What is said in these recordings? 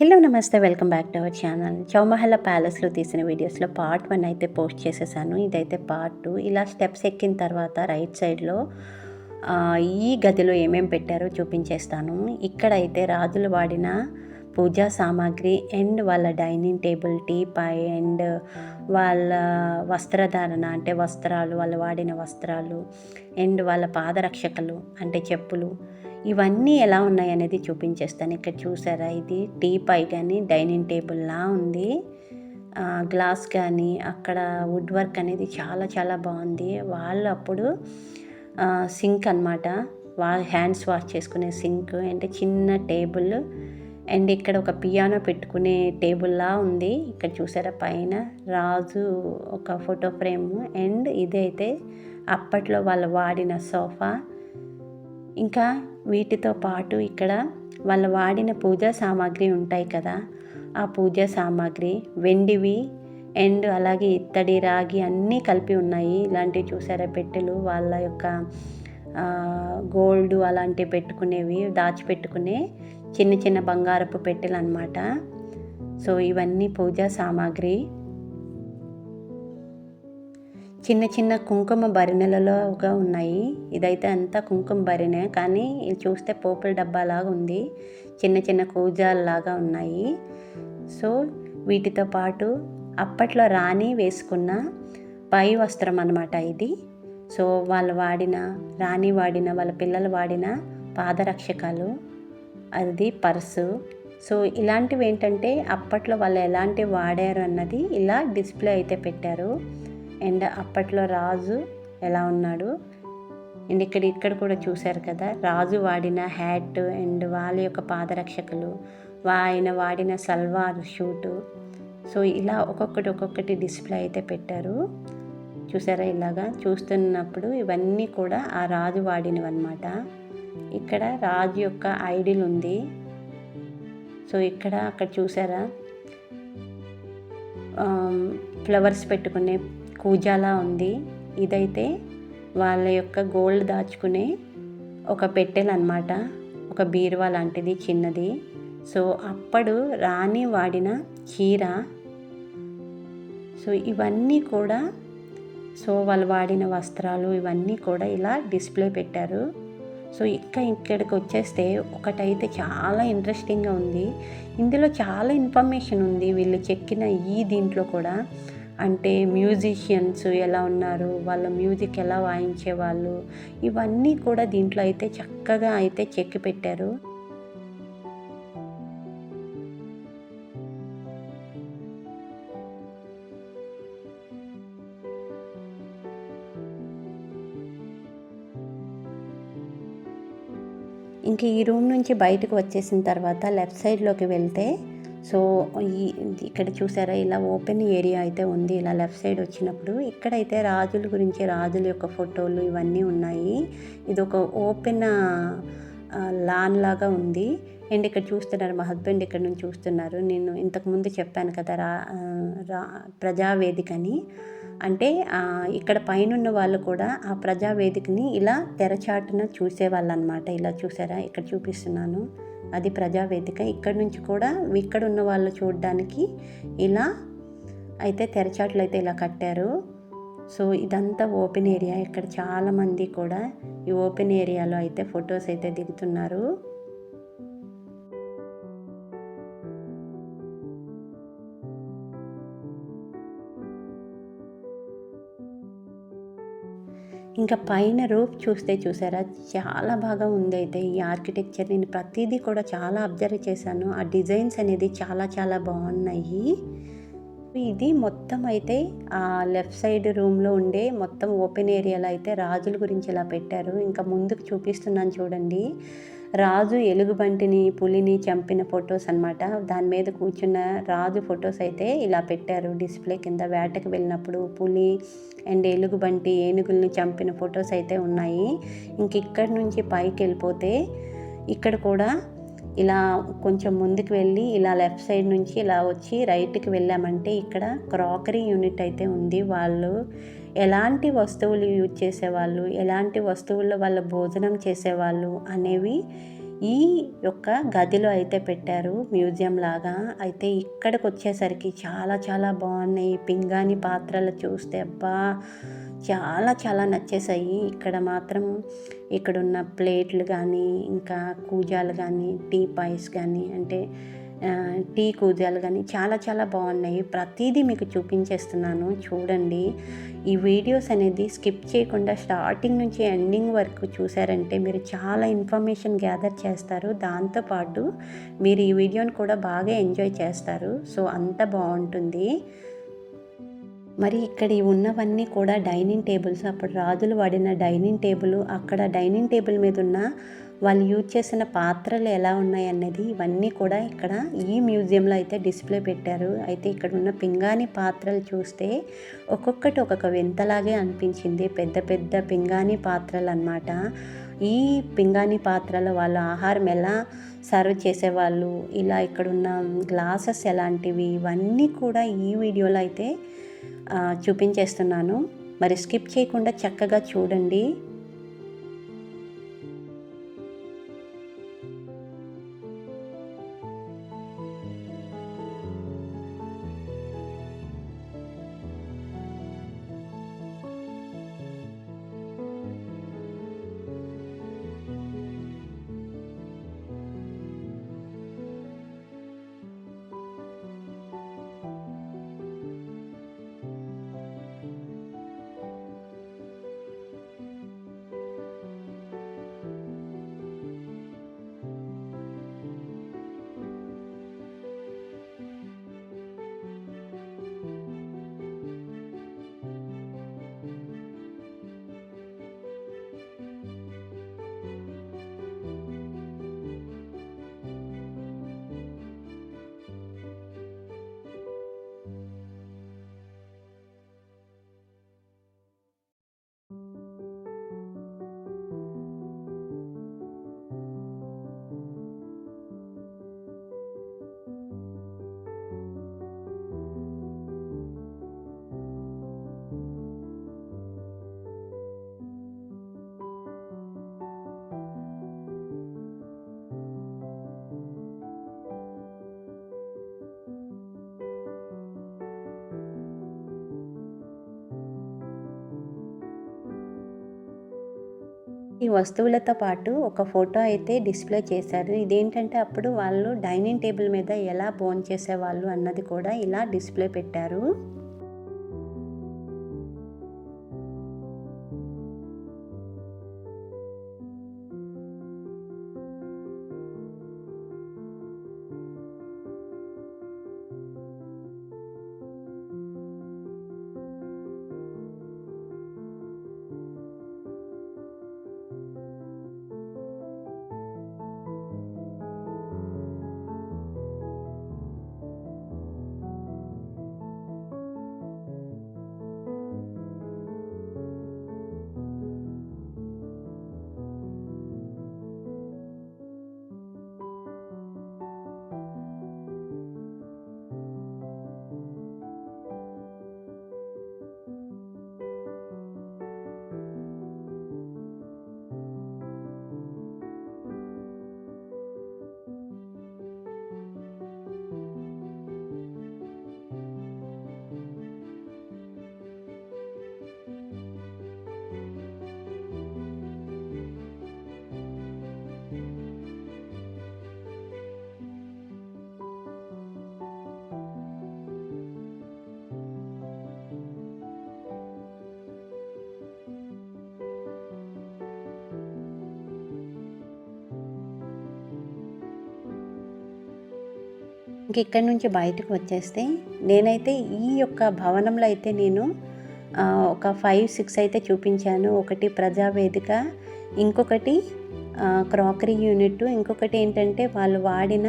Hello నమస్తే. Welcome back to our channel Chowmahalla ప్యాలెస్లో తీసిన వీడియోస్లో పార్ట్ వన్ అయితే పోస్ట్ చేసేసాను. ఇదైతే పార్ట్ టూ ఇలా స్టెప్స్ ఎక్కిన తర్వాత రైట్ సైడ్లో ఈ గదిలో ఏమేం పెట్టారో చూపించేస్తాను. ఇక్కడైతే రాజులు వాడిన పూజా సామాగ్రి అండ్ వాళ్ళ dining table teapoy and వాళ్ళ వస్త్రధారణ అంటే వస్త్రాలు వాళ్ళు వాడిన వస్త్రాలు అండ్ వాళ్ళ పాదరక్షకలు అంటే చెప్పులు ఇవన్నీ ఎలా ఉన్నాయి అనేది చూపించేస్తాను. ఇక్కడ చూసారా? ఇది టీ పై కానీ డైనింగ్ టేబుల్లా ఉంది. గ్లాస్ కానీ అక్కడ వుడ్ వర్క్ అనేది చాలా చాలా బాగుంది. వాళ్ళు అప్పుడు సింక్ అనమాట వా హ్యాండ్స్ వాష్ చేసుకునే సింక్ అంటే చిన్న టేబుల్. అండ్ ఇక్కడ ఒక పియానో పెట్టుకునే టేబుల్లా ఉంది. ఇక్కడ చూసారా? పైన రాజు ఒక ఫోటో ఫ్రేమ్. అండ్ ఇదైతే అప్పట్లో వాళ్ళు వాడిన సోఫా. ఇంకా వీటితో పాటు ఇక్కడ వాళ్ళు వాడిన పూజా సామాగ్రి ఉంటాయి కదా ఆ పూజా సామాగ్రి వెండివి అండ్ అలాగే ఇత్తడి రాగి అన్నీ కలిపి ఉన్నాయి. ఇలాంటివి చూసారా? పెట్టెలు వాళ్ళ యొక్క గోల్డ్ అలాంటివి పెట్టుకునేవి దాచిపెట్టుకునే చిన్న చిన్న బంగారపు పెట్టెలు అనమాట సో ఇవన్నీ పూజా సామాగ్రి. చిన్న చిన్న కుంకుమ భరిణెలలోగా ఉన్నాయి. ఇదైతే అంతా కుంకుమ భరిణే కానీ ఇది చూస్తే పోపుల డబ్బాలాగా ఉంది. చిన్న చిన్న కూజాల్లాగా ఉన్నాయి. సో వీటితో పాటు అప్పట్లో రాణి వేసుకున్న పై వస్త్రం అన్నమాట ఇది. సో వాళ్ళు వాడిన రాణి వాడిన వాళ్ళ పిల్లలు వాడిన పాదరక్షకాలు అది పర్సు. సో ఇలాంటివి ఏంటంటే అప్పట్లో వాళ్ళు ఎలాంటివి వాడారు అన్నది ఇలా డిస్ప్లే అయితే పెట్టారు. అండ్ అప్పట్లో రాజు ఎలా ఉన్నాడు? అండ్ ఇక్కడ ఇక్కడ కూడా చూశారు కదా రాజు వాడిన హ్యాట్ అండ్ వాళ్ళ యొక్క పాదరక్షకులు ఆయన వాడిన సల్వార్ షూటు సో ఇలా ఒక్కొక్కటి ఒక్కొక్కటి డిస్ప్లే అయితే పెట్టారు. చూసారా ఇలాగా? చూస్తున్నప్పుడు ఇవన్నీ కూడా ఆ రాజు వాడినవి అనమాట ఇక్కడ రాజు యొక్క ఐడిల్ ఉంది. సో ఇక్కడ అక్కడ చూసారా ఫ్లవర్స్ పెట్టుకునే కూజాలా ఉంది. ఇదైతే వాళ్ళ యొక్క గోల్డ్ దాచుకునే ఒక పెట్టెలు అనమాట ఒక బీరువా లాంటిది చిన్నది. సో అప్పుడు రాణి వాడిన చీర సో ఇవన్నీ కూడా సో వాళ్ళు వాడిన వస్త్రాలు ఇవన్నీ కూడా ఇలా డిస్ప్లే పెట్టారు. సో ఇంకా ఇక్కడికి వచ్చేస్తే ఒకటైతే చాలా ఇంట్రెస్టింగ్గా ఉంది. ఇందులో చాలా ఇన్ఫర్మేషన్ ఉంది. వీళ్ళు చెక్కిన ఈ దీంట్లో కూడా. అంటే మ్యూజిషియన్స్ ఎలా ఉన్నారు వాళ్ళ మ్యూజిక్ ఎలా వాయించేవాళ్ళు ఇవన్నీ కూడా దీంట్లో అయితే చక్కగా అయితే చెక్కి పెట్టారు. ఇంక ఈ రూమ్ నుంచి బయటకు వచ్చేసిన తర్వాత లెఫ్ట్ సైడ్లోకి వెళ్తే సో ఈ ఇక్కడ చూసారా ఇలా ఓపెన్ ఏరియా అయితే ఉంది. ఇలా లెఫ్ట్ సైడ్ వచ్చినప్పుడు ఇక్కడైతే రాజుల గురించి రాజుల యొక్క ఫోటోలు ఇవన్నీ ఉన్నాయి. ఇది ఒక ఓపెన్ లాన్ లాగా ఉంది. అండ్ ఇక్కడ చూస్తున్నారు మా హస్బెండ్ ఇక్కడ నుంచి చూస్తున్నారు. నేను ఇంతకుముందు చెప్పాను కదా రా రా ప్రజావేదికని. అంటే ఇక్కడ ఇక్కడ పైనున్న వాళ్ళు కూడా ఆ ప్రజావేదికని ఇలా తెరచాటున చూసేవాళ్ళు అనమాట ఇలా చూసారా? ఇక్కడ చూపిస్తున్నాను. అది ప్రజావేదిక. ఇక్కడ నుంచి కూడా ఇక్కడ ఉన్న వాళ్ళు చూడడానికి ఇలా అయితే తెరచాట్లు అయితే ఇలా కట్టారు. సో ఇదంతా ఓపెన్ ఏరియా. ఇక్కడ చాలామంది కూడా ఈ ఓపెన్ ఏరియాలో అయితే ఫొటోస్ అయితే దిగుతున్నారు. ఇంకా పైన రూఫ్ చూస్తే చూసారా? చాలా బాగా ఉంది అయితే ఈ ఆర్కిటెక్చర్. నేను ప్రతిదీ కూడా చాలా అబ్జర్వ్ చేశాను. ఆ డిజైన్స్ అనేది చాలా చాలా బాగున్నాయి. ఇది మొత్తం అయితే ఆ లెఫ్ట్ సైడ్ రూమ్లో ఉండే మొత్తం ఓపెన్ ఏరియాలో అయితే రాజుల గురించి ఇలా పెట్టారు. ఇంకా ముందుకు చూపిస్తున్నాను చూడండి. రాజు ఎలుగుబంటిని పులిని చంపిన ఫొటోస్ అన్నమాట. దాని మీద కూర్చున్న రాజు ఫొటోస్ అయితే ఇలా పెట్టారు. డిస్ప్లే కింద వేటకు వెళ్ళినప్పుడు పులి అండ్ ఎలుగుబంటి ఏనుగులను చంపిన ఫొటోస్ అయితే ఉన్నాయి. ఇంక ఇక్కడి నుంచి పైకి వెళ్ళిపోతే ఇక్కడ కూడా ఇలా కొంచెం ముందుకు వెళ్ళి ఇలా లెఫ్ట్ సైడ్ నుంచి ఇలా వచ్చి రైట్కి వెళ్ళామంటే ఇక్కడ క్రాకరీ యూనిట్ అయితే ఉంది. వాళ్ళు ఎలాంటి వస్తువులు యూజ్ చేసేవాళ్ళు ఎలాంటి వస్తువుల్లో వాళ్ళు భోజనం చేసేవాళ్ళు అనేవి ఈ యొక్క గదిలో అయితే పెట్టారు మ్యూజియం లాగా. అయితే ఇక్కడికి వచ్చేసరికి చాలా చాలా బాగున్నాయి. పింగాణి పాత్రలు చూస్తే అబ్బా! చాలా చాలా నచ్చేసాయి. ఇక్కడ మాత్రం ఇక్కడున్న ప్లేట్లు కానీ ఇంకా కూజాలు కానీ టీ పాయిస్ కానీ అంటే టీ కూజాలు కానీ చాలా చాలా బాగున్నాయి. ప్రతిదీ మీకు చూపించేస్తున్నాను. చూడండి. ఈ వీడియోస్ అనేది స్కిప్ చేయకుండా స్టార్టింగ్ నుంచి ఎండింగ్ వరకు చూసారంటే మీరు చాలా ఇన్ఫర్మేషన్ గ్యాదర్ చేస్తారు. దాంతోపాటు మీరు ఈ వీడియోని కూడా బాగా ఎంజాయ్ చేస్తారు. సో అంత బాగుంటుంది. మరి ఇక్కడ ఉన్నవన్నీ కూడా డైనింగ్ టేబుల్స్. అప్పుడు రాజులు వాడిన డైనింగ్ టేబుల్. అక్కడ డైనింగ్ టేబుల్ మీద ఉన్న వాళ్ళు యూజ్ చేసిన పాత్రలు ఎలా ఉన్నాయన్నది ఇవన్నీ కూడా ఇక్కడ ఈ మ్యూజియంలో అయితే డిస్ప్లే పెట్టారు. అయితే ఇక్కడ ఉన్న పింగాణి పాత్రలు చూస్తే ఒక్కొక్కటి ఒక్కొక్క వింతలాగే అనిపించింది. పెద్ద పెద్ద పింగాణి పాత్రలు అనమాట ఈ పింగాణి పాత్రలో వాళ్ళు ఆహారం ఎలా సర్వ్ చేసేవాళ్ళు ఇలా ఇక్కడ ఉన్న గ్లాసెస్ ఎలాంటివి ఇవన్నీ కూడా ఈ వీడియోలో అయితే చూపించేస్తున్నాను. మరి స్కిప్ చేయకుండా చక్కగా చూడండి. ఈ వస్తువులతో పాటు ఒక ఫోటో అయితే డిస్ప్లే చేశారు. ఇదేంటంటే అప్పుడు వాళ్ళు డైనింగ్ టేబుల్ మీద ఎలా బోన్ చేసేవాళ్ళు అన్నది కూడా ఇలా డిస్ప్లే పెట్టారు. ఇంక ఇక్కడి నుంచి బయటకు వచ్చేస్తే నేనైతే ఈ యొక్క భవనంలో అయితే నేను ఒక ఫైవ్ సిక్స్ అయితే చూపించాను. ఒకటి ప్రజావేదిక ఇంకొకటి క్రాకరీ యూనిట్ ఇంకొకటి ఏంటంటే వాళ్ళు వాడిన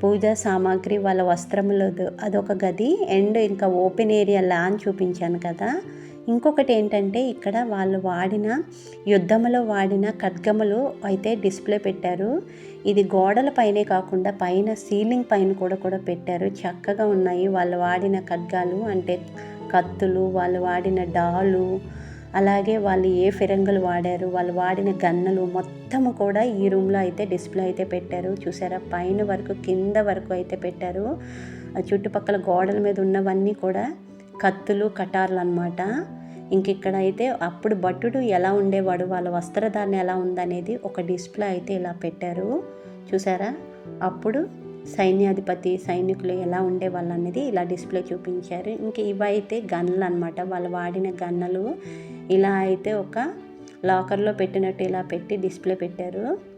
పూజా సామాగ్రి వాళ్ళ వస్త్రములదు అదొక గది. అండ్ ఇంకా ఓపెన్ ఏరియా లాన్ చూపించాను కదా. ఇంకొకటి ఏంటంటే ఇక్కడ వాళ్ళు వాడిన యుద్ధంలో వాడిన ఖడ్గములు అయితే డిస్ప్లే పెట్టారు. ఇది గోడల పైనే కాకుండా పైన సీలింగ్ పైన కూడా కూడా పెట్టారు. చక్కగా ఉన్నాయి. వాళ్ళు వాడిన ఖడ్గాలు అంటే కత్తులు వాళ్ళు వాడిన డాలు అలాగే వాళ్ళు ఏ ఫిరంగులు వాడారు వాళ్ళు వాడిన గన్నలు మొత్తము కూడా ఈ రూమ్లో అయితే డిస్ప్లే అయితే పెట్టారు. చూసారా? పైన వరకు కింద వరకు అయితే పెట్టారు. చుట్టుపక్కల గోడల మీద ఉన్నవన్నీ కూడా కత్తులు కటార్లు అనమాట ఇంక ఇక్కడ అయితే అప్పుడు భట్టుడు ఎలా ఉండేవాడు వాళ్ళ వస్త్రధారణ ఎలా ఉందనేది ఒక డిస్ప్లే అయితే ఇలా పెట్టారు. చూసారా? అప్పుడు సైన్యాధిపతి సైనికులు ఎలా ఉండేవాళ్ళు అనేది ఇలా డిస్ప్లే చూపించారు. ఇంక ఇవైతే గన్నులు అనమాట వాళ్ళు వాడిన గన్నలు ఇలా అయితే ఒక లాకర్లో పెట్టినట్టు ఇలా పెట్టి డిస్ప్లే పెట్టారు.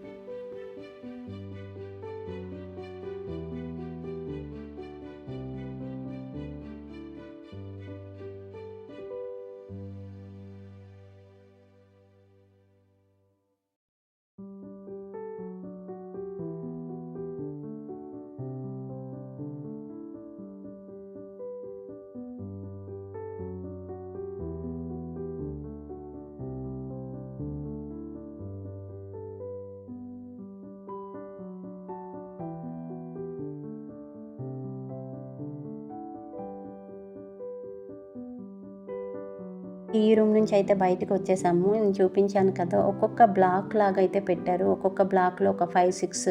ఈ రూమ్ నుంచి అయితే బయటకు వచ్చేసాము. నేను చూపించాను కదా ఒక్కొక్క బ్లాక్ లాగా అయితే పెట్టారు. ఒక్కొక్క బ్లాక్లో ఒక ఫైవ్ సిక్స్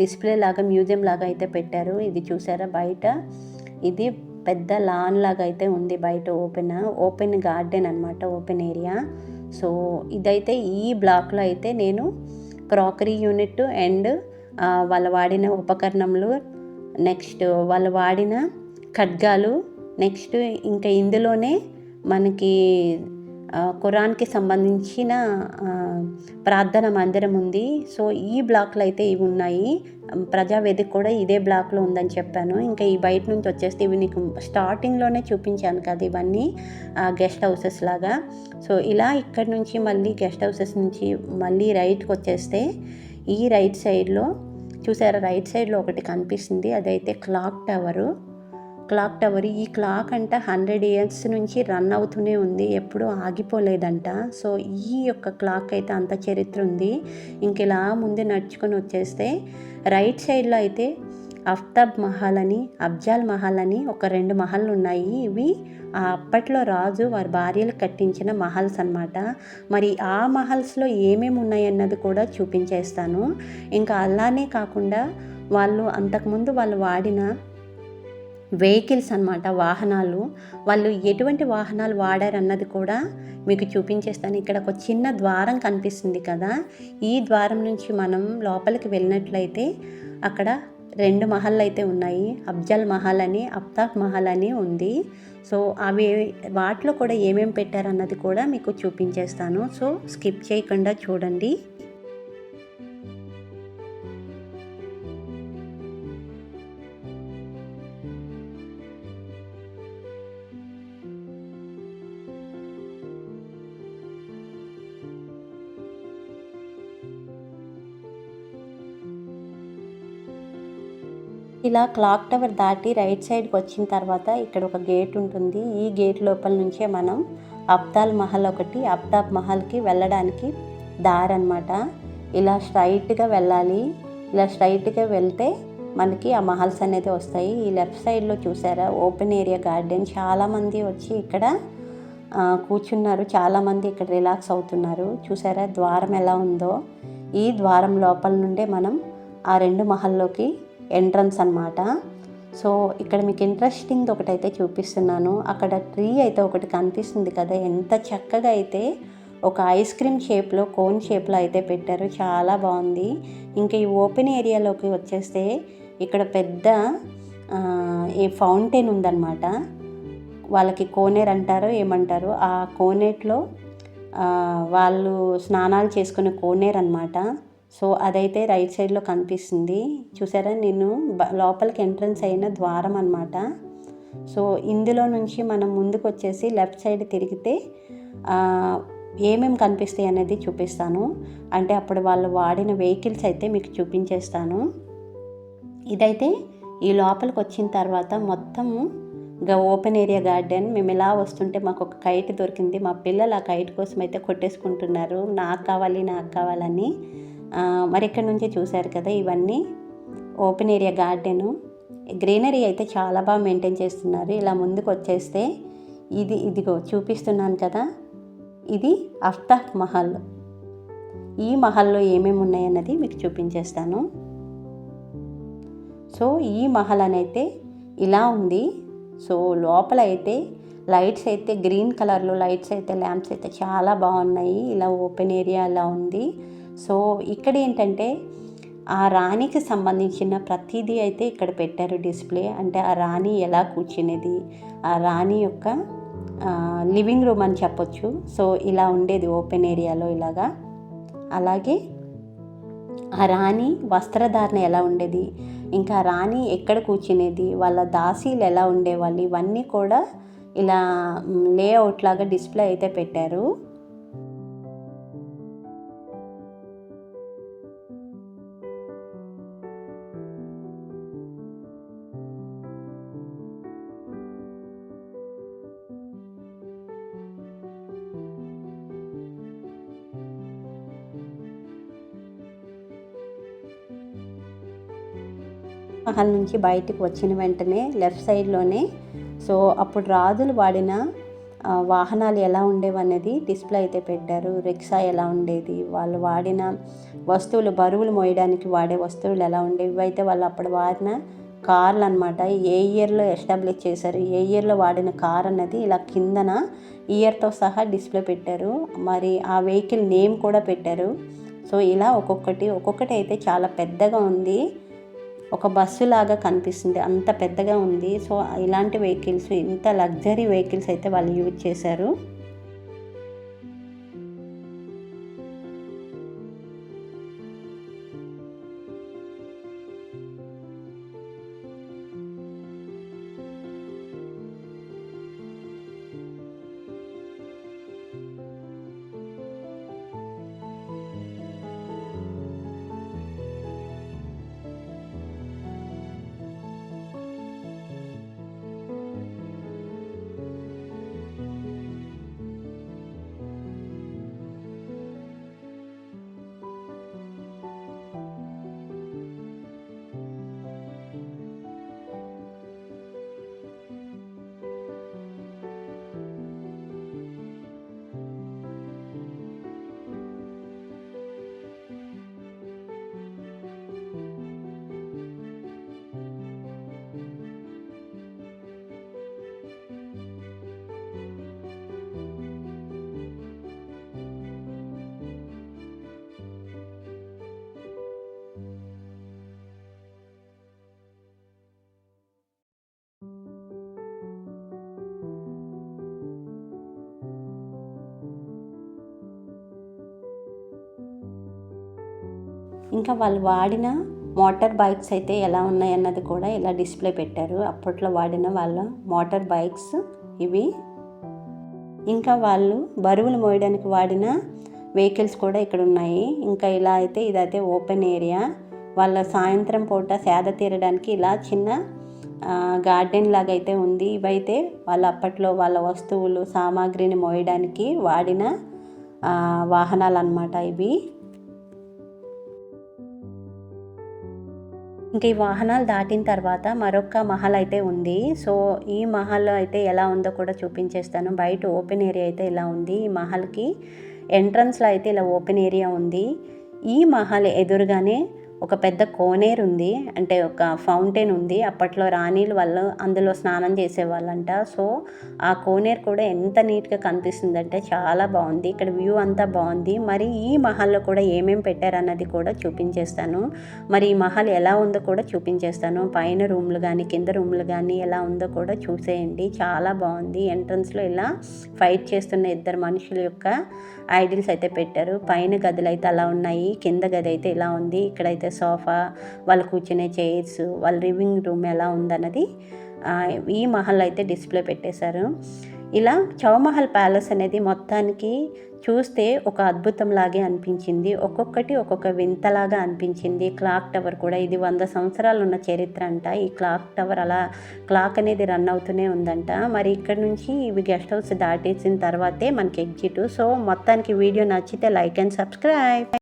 డిస్ప్లే లాగా మ్యూజియం లాగా అయితే పెట్టారు. ఇది చూసారా బయట? ఇది పెద్ద లాన్ లాగా అయితే ఉంది బయట ఓపెన్. ఓపెన్ గార్డెన్ అనమాట ఓపెన్ ఏరియా. సో ఇదైతే ఈ బ్లాక్లో అయితే నేను క్రాకరీ యూనిట్ అండ్ వాళ్ళు వాడిన ఉపకరణములు నెక్స్ట్ వాళ్ళు వాడిన ఖడ్గాలు. నెక్స్ట్ ఇంకా ఇందులోనే మనకి ఖురాన్కి సంబంధించిన ప్రార్థన మందిరం ఉంది. సో ఈ బ్లాక్లో అయితే ఇవి ఉన్నాయి. ప్రజావేదిక కూడా ఇదే బ్లాక్లో ఉందని చెప్పాను. ఇంకా ఈ బయట నుంచి వచ్చేస్తే ఇవి నీకు స్టార్టింగ్లోనే చూపించాను కదా ఇవన్నీ గెస్ట్ హౌసెస్ లాగా. సో ఇలా ఇక్కడ నుంచి మళ్ళీ గెస్ట్ హౌసెస్ నుంచి మళ్ళీ రైట్కి వచ్చేస్తే ఈ రైట్ సైడ్లో చూసారా రైట్ సైడ్లో ఒకటి కనిపిస్తుంది. అదైతే క్లాక్ టవరు. క్లాక్ టవర్ ఈ క్లాక్ అంట హండ్రెడ్ ఇయర్స్ నుంచి రన్ అవుతూనే ఉంది ఎప్పుడూ ఆగిపోలేదంట. సో ఈ యొక్క క్లాక్ అయితే అంత చరిత్ర ఉంది. ఇంక ఇలా ముందే నడుచుకొని వచ్చేస్తే రైట్ సైడ్లో అయితే అఫ్తాబ్ మహల్ అని అబ్జాల్ మహల్ అని ఒక రెండు మహల్లు ఉన్నాయి. ఇవి అప్పట్లో రాజు వారి భార్యలు కట్టించిన మహల్స్ అనమాట మరి ఆ మహల్స్లో ఏమేమి ఉన్నాయన్నది కూడా చూపించేస్తాను. ఇంకా అలానే కాకుండా వాళ్ళు అంతకుముందు వాళ్ళు వాడిన వెహికల్స్ అనమాట వాహనాలు. వాళ్ళు ఎటువంటి వాహనాలు వాడారన్నది కూడా మీకు చూపించేస్తాను. ఇక్కడ ఒక చిన్న ద్వారం కనిపిస్తుంది కదా ఈ ద్వారం నుంచి మనం లోపలికి వెళ్ళినట్లయితే అక్కడ రెండు మహల్ అయితే ఉన్నాయి. అఫ్జల్ మహల్ అని అప్తాఫ్ మహల్ అని ఉంది. సో అవి వాటిలో కూడా ఏమేమి పెట్టారన్నది కూడా మీకు చూపించేస్తాను. సో స్కిప్ చేయకుండా చూడండి. ఇలా క్లాక్ టవర్ దాటి రైట్ సైడ్కి వచ్చిన తర్వాత ఇక్కడ ఒక గేట్ ఉంటుంది. ఈ గేట్ లోపల నుంచే మనం అబ్దాల్ మహల్ ఒకటి అబ్దాబ్ మహల్కి వెళ్ళడానికి దారి అనమాట ఇలా స్ట్రైట్గా వెళ్ళాలి. ఇలా స్ట్రైట్గా వెళ్తే మనకి ఆ మహల్స్ అనేది వస్తాయి. ఈ లెఫ్ట్ సైడ్లో చూసారా? Open area garden. చాలామంది వచ్చి ఇక్కడ కూర్చున్నారు. చాలామంది ఇక్కడ రిలాక్స్ అవుతున్నారు. చూసారా? ద్వారం ఎలా ఉందో? ఈ ద్వారం లోపల నుండే మనం ఆ రెండు మహల్లోకి ఎంట్రన్స్ అనమాట సో ఇక్కడ మీకు ఇంట్రెస్టింగ్ ఒకటైతే చూపిస్తున్నాను. అక్కడ ట్రీ అయితే ఒకటి కనిపిస్తుంది కదా ఎంత చక్కగా అయితే ఒక ఐస్ క్రీమ్ షేప్లో కోన్ షేప్లో అయితే పెట్టారు. చాలా బాగుంది. ఇంకా ఈ ఓపెన్ ఏరియాలోకి వచ్చేస్తే ఇక్కడ పెద్ద ఏ ఫౌంటైన్ ఉందన్నమాట. వాళ్ళకి కోనేరు అంటారో ఏమంటారు? ఆ కోనేట్లో వాళ్ళు స్నానాలు చేసుకునే కోనేరు అనమాట సో అదైతే రైట్ సైడ్లో కనిపిస్తుంది. చూసారా? నేను లోపలికి ఎంట్రన్స్ అయిన ద్వారం అనమాట సో ఇందులో నుంచి మనం ముందుకు వచ్చేసి లెఫ్ట్ సైడ్ తిరిగితే ఏమేమి కనిపిస్తాయి అనేది చూపిస్తాను. అంటే అప్పుడు వాళ్ళు వాడిన వెహికల్స్ అయితే మీకు చూపించేస్తాను. ఇదైతే ఈ లోపలికి వచ్చిన తర్వాత మొత్తము ఓపెన్ ఏరియా గార్డెన్. మేము ఇలా వస్తుంటే మాకు ఒక కైట్ దొరికింది. మా పిల్లలు ఆ కైట్ కోసం అయితే కొట్టేసుకుంటున్నారు. నాకు కావాలి నాకు కావాలని. మరి ఇక్కడ నుంచి చూశారు కదా ఇవన్నీ? Open area garden. గ్రీనరీ అయితే చాలా బాగా మెయింటైన్ చేస్తున్నారు. ఇలా ముందుకు వచ్చేస్తే ఇది ఇదిగో చూపిస్తున్నాను కదా. ఇది అఫ్తాహ్ మహల్. ఈ మహల్లో ఏమేమి ఉన్నాయన్నది మీకు చూపించేస్తాను. సో ఈ మహల్ అనైతే ఇలా ఉంది. సో లోపల అయితే లైట్స్ అయితే గ్రీన్ కలర్లో లైట్స్ అయితే ల్యాంప్స్ అయితే చాలా బాగున్నాయి. ఇలా ఓపెన్ ఏరియా అలా ఉంది. సో ఇక్కడ ఏంటంటే ఆ రాణికి సంబంధించిన ప్రతిదీ అయితే ఇక్కడ పెట్టారు డిస్ప్లే. అంటే ఆ రాణి ఎలా కూర్చునేది ఆ రాణి యొక్క లివింగ్ రూమ్ అని చెప్పొచ్చు. సో ఇలా ఉండేది ఓపెన్ ఏరియాలో ఇలాగా. అలాగే ఆ రాణి వస్త్రధారణ ఎలా ఉండేది ఇంకా రాణి ఎక్కడ కూర్చునేది వాళ్ళ దాసీలు ఎలా ఉండేవాళ్ళు ఇవన్నీ కూడా ఇలా లేఅవుట్ లాగా డిస్ప్లే అయితే పెట్టారు. మహల్ నుంచి బయటకు వచ్చిన వెంటనే లెఫ్ట్ సైడ్లోనే. సో అప్పుడు రాజులు వాడిన వాహనాలు ఎలా ఉండేవనేది డిస్ప్లే అయితే పెట్టారు. రిక్షా ఎలా ఉండేది వాళ్ళు వాడిన వస్తువులు బరువులు మోయడానికి వాడే వస్తువులు ఎలా ఉండేవి. ఇవైతే వాళ్ళు అప్పుడు వాడిన కార్లు అనమాట ఏ ఇయర్లో ఎస్టాబ్లిష్ చేశారు. ఏ ఇయర్లో వాడిన కార్ అన్నది ఇలా కిందన ఇయర్తో సహా డిస్ప్లే పెట్టారు. మరి ఆ వెహికల్ నేమ్ కూడా పెట్టారు. సో ఇలా ఒక్కొక్కటి ఒక్కొక్కటి అయితే చాలా పెద్దగా ఉంది. ఒక బస్సు లాగా కనిపిస్తుంది. అంత పెద్దగా ఉంది. సో ఇలాంటి వెహికల్స్ ఇంత లగ్జరీ వెహికల్స్ అయితే వాళ్ళు యూజ్ చేశారు. ఇంకా వాళ్ళు వాడిన మోటార్ బైక్స్ అయితే ఎలా ఉన్నాయి అన్నది కూడా ఇలా డిస్ప్లే పెట్టారు. అప్పట్లో వాడిన వాళ్ళ మోటార్ బైక్స్ ఇవి. ఇంకా వాళ్ళు బరువులు మోయడానికి వాడిన వెహికల్స్ కూడా ఇక్కడ ఉన్నాయి. ఇంకా ఇలా అయితే ఇదైతే ఓపెన్ ఏరియా. వాళ్ళ సాయంత్రం పూట సేద తీరడానికి ఇలా చిన్న గార్డెన్ లాగా అయితే ఉంది. ఇవైతే వాళ్ళ అప్పట్లో వాళ్ళ వస్తువులు సామాగ్రిని మోయడానికి వాడిన వాహనాలు అన్నమాట ఇవి. ఇంక ఈ వాహనాలు దాటిన తర్వాత మరొక మహల్ అయితే ఉంది. సో ఈ మహల్ అయితే ఎలా ఉందో కూడా చూపించేస్తాను. బయట ఓపెన్ ఏరియా అయితే ఇలా ఉంది. ఈ మహల్కి ఎంట్రన్స్లో అయితే ఇలా ఓపెన్ ఏరియా ఉంది. ఈ మహల్ ఎదురుగానే ఒక పెద్ద కోనేరు ఉంది. అంటే ఒక ఫౌంటైన్ ఉంది. అప్పట్లో రాణీలు వాళ్ళు అందులో స్నానం చేసేవాళ్ళంట. సో ఆ కోనేరు కూడా ఎంత నీట్గా కనిపిస్తుందంటే చాలా బాగుంది. ఇక్కడ వ్యూ అంతా బాగుంది. మరి ఈ మహల్లో కూడా ఏమేమి పెట్టారన్నది కూడా చూపించేస్తాను. మరి ఈ మహల్ ఎలా ఉందో కూడా చూపించేస్తాను. పైన రూమ్లు కానీ కింద రూమ్లు కానీ ఎలా ఉందో కూడా చూసేయండి. చాలా బాగుంది. ఎంట్రన్స్లో ఇలా ఫైట్ చేస్తున్న ఇద్దరు మనుషుల యొక్క ఐడిల్స్ అయితే పెట్టారు. పైన గదులు అయితే అలా ఉన్నాయి. కింద గది అయితే ఇలా ఉంది. ఇక్కడైతే సోఫా వాళ్ళు కూర్చునే చైర్స్ వాళ్ళ లివింగ్ రూమ్ ఎలా ఉందన్నది ఈ మహల్ అయితే డిస్ప్లే పెట్టేశారు. ఇలా చౌమహల్ ప్యాలెస్ అనేది మొత్తానికి చూస్తే ఒక అద్భుతం లాగే అనిపించింది. ఒక్కొక్కటి ఒక్కొక్క వింతలాగా అనిపించింది. క్లాక్ టవర్ కూడా ఇది వంద సంవత్సరాలు ఉన్న చరిత్ర అంట. ఈ క్లాక్ టవర్ అలా క్లాక్ అనేది రన్ అవుతూనే ఉందంట. మరి ఇక్కడ నుంచి ఇవి గెస్ట్ హౌస్ దాటేసిన తర్వాతే మనకి ఎగ్జిట్. సో మొత్తానికి వీడియో నచ్చితే లైక్ అండ్ సబ్స్క్రైబ్.